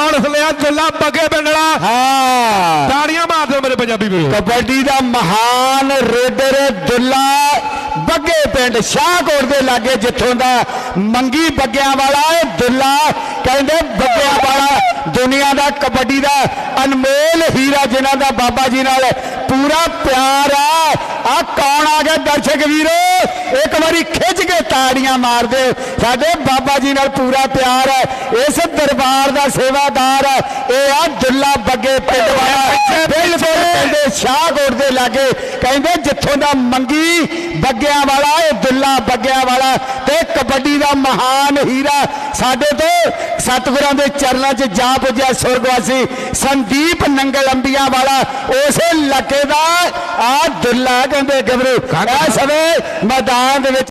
ਹੋਇਆ ਦੁੱਲਾ ਬੱਗੇ ਪਿੰਡ ਵਾਲਾ ਹਾਂ। ਤਾੜੀਆਂ ਮਾਰ ਦਿਓ ਮੇਰੇ ਪੰਜਾਬੀ ਵੀਰੋ। ਕਬੱਡੀ ਦਾ ਮਹਾਨ ਰੇਡਰ ਦੁੱਲਾ ਬੱਗੇ ਪਿੰਡ ਸ਼ਾਹਕੋਟ ਦੇ ਲਾਗੇ ਜਿੱਥੋਂ ਦਾ ਮੰਗੀ ਬੱਗਿਆਂ ਵਾਲਾ ਇਹ ਦੁੱਲਾ ਕਹਿੰਦੇ ਬੱਗਿਆਂ ਵਾਲਾ ਦੁਨੀਆ ਦਾ ਕਬੱਡੀ ਦਾ ਅਨਮੋਲ ਹੀਰਾ ਜਿਨ੍ਹਾਂ ਦਾ ਬਾਬਾ ਜੀ ਨਾਲ ਪੂਰਾ ਪਿਆਰ ਆ। ਆ ਕੌਣ ਆ ਗਿਆ ਦਰਸ਼ਕ ਵੀਰੋ? ਵਾਰੀ ਖਿੱਚ ਕੇ ਤਾੜੀਆਂ ਮਾਰ ਸਾਡੇ ਬਾਬਾ ਜੀ ਨਾਲ ਪੂਰਾ ਪਿਆਰ ਹੈ। ਇਸ ਦਰਬਾਰ ਦਾ ਸੇਵਾਦਾਰ ਹੈ। ਇਹ ਆ ਦੁੱਲਾ ਬੱਗੇ ਪਿੰਡ ਵਾਲਾ। ਬਿਲਕੁਲ ਕਹਿੰਦੇ ਸ਼ਾਹਕੋਟ ਦੇ ਲਾਗੇ। ਕਹਿੰਦੇ ਜਿੱਥੋਂ ਦਾ ਮੰਗੀ ਬੱਗਿਆਂ ਵਾਲਾ, ਇਹ ਦੁੱਲਾ ਬੱਗਿਆਂ ਵਾਲਾ। ਕਬੱਡੀ ਦਾ ਮਹਾਨ ਹੀਰਾ ਸਾਡੇ ਤੋਂ ਸਤਿਗੁਰਾਂ ਦੇ ਚਰਨਾਂ 'ਚ ਜਾ ਪੁੱਜਿਆ ਸੁਰਗਵਾਸੀ ਸੰਦੀਪ ਨੰਗਲ ਅੰਬੀਆਂ ਵਾਲਾ ਉਸੇ ਲੱਕੇ ਦਾ। ਆ ਦੁੱਲਾ ਕਹਿੰਦੇ? ਗੱਭਰੂ ਇਸ ਸਮੇਂ ਮੈਦਾਨ ਦੇ ਵਿੱਚ